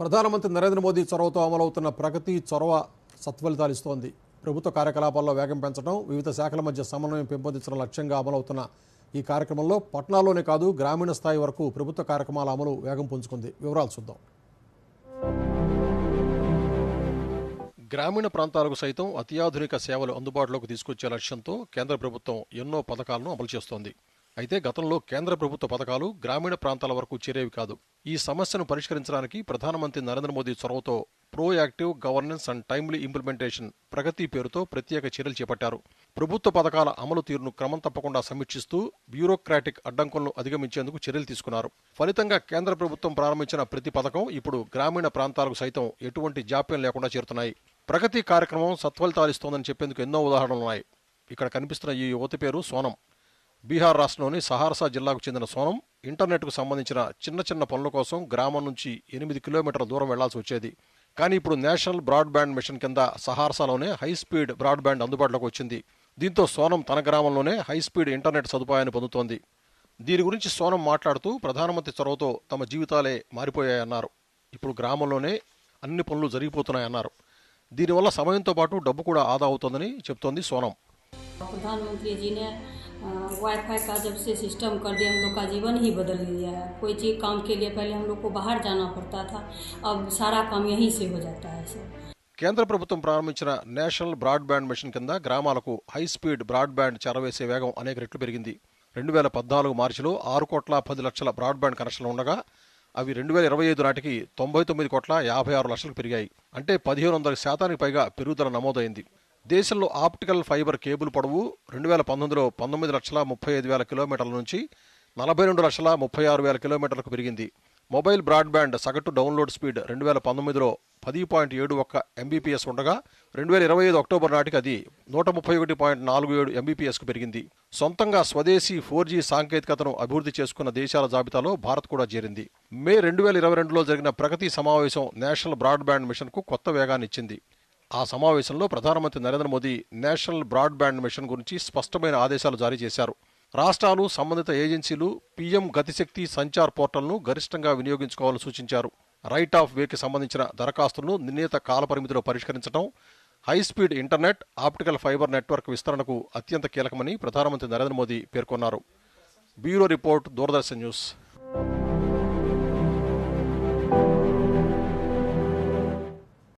ప్రధానమంత్రి నరేంద్ర మోదీ చొరవతో అమలవుతున్న ప్రగతి చొరవ సత్ఫలితాలు ఇస్తోంది. ప్రభుత్వ కార్యకలాపాల్లో వేగం పెంచడం వివిధ శాఖల మధ్య సమన్వయం పెంపొందించడం లక్ష్యంగా అమలవుతున్న ఈ కార్యక్రమంలో పట్టణాల్లోనే కాదు గ్రామీణ స్థాయి వరకు ప్రభుత్వ కార్యక్రమాల అమలు వేగం పుంజుకుంది. వివరాలు చూద్దాం. గ్రామీణ ప్రాంతాలకు సైతం అత్యాధునిక సేవలు అందుబాటులోకి తీసుకొచ్చే లక్ష్యంతో కేంద్ర ప్రభుత్వం ఎన్నో పథకాలను అమలు చేస్తోంది. అయితే గతంలో కేంద్ర ప్రభుత్వ పథకాలు గ్రామీణ ప్రాంతాల వరకు చేరేవి కాదు. ఈ సమస్యను పరిష్కరించడానికి ప్రధానమంత్రి నరేంద్ర మోదీ చొరవతో proactive governance and timely implementation Pragati పేరుతో ప్రత్యేక చర్యలు చేపట్టారు. ప్రభుత్వ పథకాల అమలు తీరును క్రమం తప్పకుండా సమీక్షిస్తూ బ్యూరోక్రాటిక్ అడ్డంకులను అధిగమించేందుకు చర్యలు తీసుకున్నారు. ఫలితంగా కేంద్ర ప్రభుత్వం ప్రారంభించిన ప్రతి పథకం ఇప్పుడు గ్రామీణ ప్రాంతాలకు సైతం ఎటువంటి జాప్యం లేకుండా చేరుతున్నాయి. ప్రగతి కార్యక్రమం సత్ఫలితాలిస్తోందని చెప్పేందుకు ఎన్నో ఉదాహరణలున్నాయి ఇక్కడ కనిపిస్తున్న ఈ యువతి పేరు సోనం. బీహార్ రాష్ట్రంలోని సహార్సా జిల్లాకు చెందిన సోనం ఇంటర్నెట్కు సంబంధించిన చిన్న చిన్న పనుల కోసం గ్రామం నుంచి ఎనిమిది కిలోమీటర్ల దూరం వెళ్ళాల్సి వచ్చేది. కానీ ఇప్పుడు నేషనల్ బ్రాడ్బ్యాండ్ మిషన్ కింద సహార్సాలోనే హైస్పీడ్ బ్రాడ్బ్యాండ్ అందుబాటులోకి వచ్చింది. దీంతో సోనం తన గ్రామంలోనే హైస్పీడ్ ఇంటర్నెట్ సదుపాయాన్ని పొందుతోంది. దీని గురించి సోనం మాట్లాడుతూ ప్రధానమంత్రి చొరవతో తమ జీవితాలే మారిపోయాయన్నారు. ఇప్పుడు గ్రామంలోనే అన్ని పనులు జరిగిపోతున్నాయన్నారు. దీనివల్ల సమయంతో పాటు డబ్బు కూడా ఆదా అవుతుందని చెప్తోంది సోనం. ప్రధానమంత్రి वाईफाई का जब से सिस्टम कर दिया हम लोग का जीवन ही बदल गया है कोई चीज़ काम के लिए पहले हम लोग को बाहर जाना पड़ता था अब सारा काम यहीं से हो जाता है सर కేంద్ర ప్రభుత్వం ప్రారంభించిన నేషనల్ బ్రాడ్బ్యాండ్ మిషన్ కింద గ్రామాలకు హై స్పీడ్ బ్రాడ్బ్యాండ్ చేరవేసే వేగం అనేక రెట్లు పెరిగింది రెండు వేల పద్నాలుగు మార్చిలో ఆరు కోట్ల పది లక్షల బ్రాడ్బ్యాండ్ కనెక్షన్లు ఉండగా అవి రెండు వేల ఇరవై ఐదు నాటికి తొంభై తొమ్మిది కోట్ల యాభై ఆరు లక్షలకు పెరిగాయి అంటే పదిహేను వందల శాతానికి పైగా పెరుగుదల నమోదైంది దేశంలో ఆప్టికల్ ఫైబర్ కేబుల్ పొడవు రెండు వేల పంతొమ్మిదిలో పంతొమ్మిది లక్షల ముప్పై ఐదు వేల కిలోమీటర్ల నుంచి నలభై రెండు లక్షల ముప్పై ఆరు వేల కిలోమీటర్లకు పెరిగింది. మొబైల్ బ్రాడ్బ్యాండ్ సగటు డౌన్లోడ్ స్పీడ్ రెండు వేల పంతొమ్మిదిలో పది పాయింట్ ఏడు ఒక్క ఎంబీపీఎస్ ఉండగా రెండు వేల ఇరవై ఐదు అక్టోబర్ నాటికి అది నూట ముప్పై ఒకటి పాయింట్ నాలుగు ఏడు ఎంబీపీఎస్కు పెరిగింది. సొంతంగా స్వదేశీ ఫోర్ జీ సాంకేతికతను అభివృద్ధి చేసుకున్న దేశాల జాబితాలో భారత్ కూడా చేరింది. మే రెండు వేల ఇరవై రెండులో జరిగిన ప్రగతి సమావేశం నేషనల్ బ్రాడ్బ్యాండ్ మిషన్కు కొత్త వేగాన్ని ఇచ్చింది. ఆ సమావేశంలో ప్రధానమంత్రి Narendra Modi national broadband mission గురించి స్పష్టమైన ఆదేశాలు జారీ చేశారు. రాష్ట్రాలు సంబంధిత ఏజెన్సీలు పీఎం గతిశక్తి సంచార్ పోర్టల్ను గరిష్టంగా వినియోగించుకోవాలని సూచించారు. రైట్ ఆఫ్ వేకి సంబంధించిన దరఖాస్తులను నిర్ణీత కాలపరిమితిలో పరిష్కరించడం high speed internet optical fibre network విస్తరణకు అత్యంత కీలకమని ప్రధానమంత్రి నరేంద్ర మోదీ పేర్కొన్నారు. Bureau report Doordarshan news.